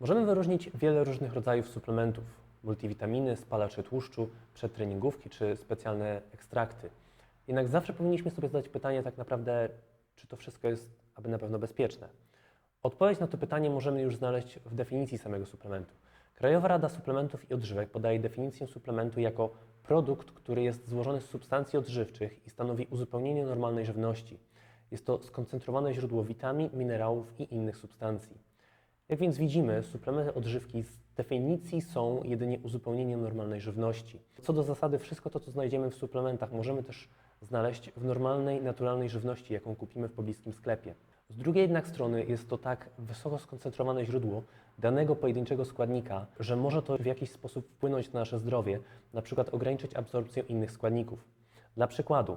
Możemy wyróżnić wiele różnych rodzajów suplementów: multivitaminy, spalacze tłuszczu, przedtreningówki czy specjalne ekstrakty. Jednak zawsze powinniśmy sobie zadać pytanie, tak naprawdę, czy to wszystko jest aby na pewno bezpieczne. Odpowiedź na to pytanie możemy już znaleźć w definicji samego suplementu. Krajowa Rada Suplementów i Odżywek podaje definicję suplementu jako produkt, który jest złożony z substancji odżywczych i stanowi uzupełnienie normalnej żywności. Jest to skoncentrowane źródło witamin, minerałów i innych substancji. Jak więc widzimy, suplementy odżywki z definicji są jedynie uzupełnieniem normalnej żywności. Co do zasady, wszystko to, co znajdziemy w suplementach, możemy też znaleźć w normalnej, naturalnej żywności, jaką kupimy w pobliskim sklepie. Z drugiej jednak strony jest to tak wysoko skoncentrowane źródło danego pojedynczego składnika, że może to w jakiś sposób wpłynąć na nasze zdrowie, na przykład ograniczyć absorpcję innych składników. Dla przykładu,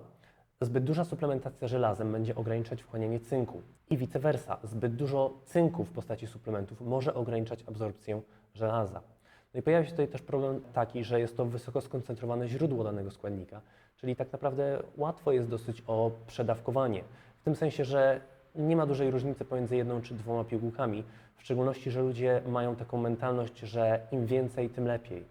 Zbyt duża suplementacja żelazem będzie ograniczać wchłanianie cynku i vice versa. Zbyt dużo cynku w postaci suplementów może ograniczać absorpcję żelaza. No i pojawia się tutaj też problem taki, że jest to wysoko skoncentrowane źródło danego składnika, czyli tak naprawdę łatwo jest dosyć o przedawkowanie. W tym sensie, że nie ma dużej różnicy pomiędzy jedną czy dwoma pigułkami, w szczególności, że ludzie mają taką mentalność, że im więcej, tym lepiej.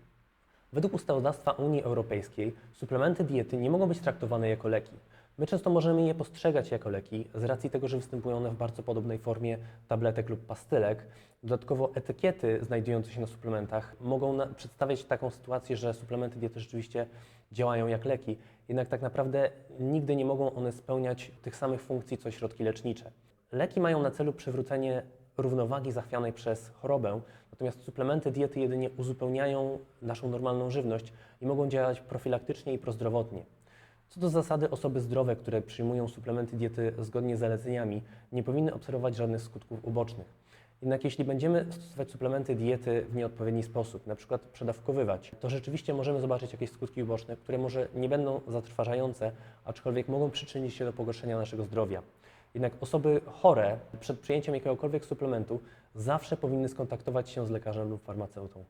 Według ustawodawstwa Unii Europejskiej suplementy diety nie mogą być traktowane jako leki. My często możemy je postrzegać jako leki z racji tego, że występują one w bardzo podobnej formie tabletek lub pastylek. Dodatkowo etykiety znajdujące się na suplementach mogą na, przedstawiać taką sytuację, że suplementy diety rzeczywiście działają jak leki, jednak tak naprawdę nigdy nie mogą one spełniać tych samych funkcji co środki lecznicze. Leki mają na celu przywrócenie równowagi zachwianej przez chorobę, natomiast suplementy diety jedynie uzupełniają naszą normalną żywność i mogą działać profilaktycznie i prozdrowotnie. Co do zasady, osoby zdrowe, które przyjmują suplementy diety zgodnie z zaleceniami, nie powinny obserwować żadnych skutków ubocznych. Jednak jeśli będziemy stosować suplementy diety w nieodpowiedni sposób, na przykład przedawkowywać, to rzeczywiście możemy zobaczyć jakieś skutki uboczne, które może nie będą zatrważające, aczkolwiek mogą przyczynić się do pogorszenia naszego zdrowia. Jednak osoby chore przed przyjęciem jakiegokolwiek suplementu zawsze powinny skontaktować się z lekarzem lub farmaceutą.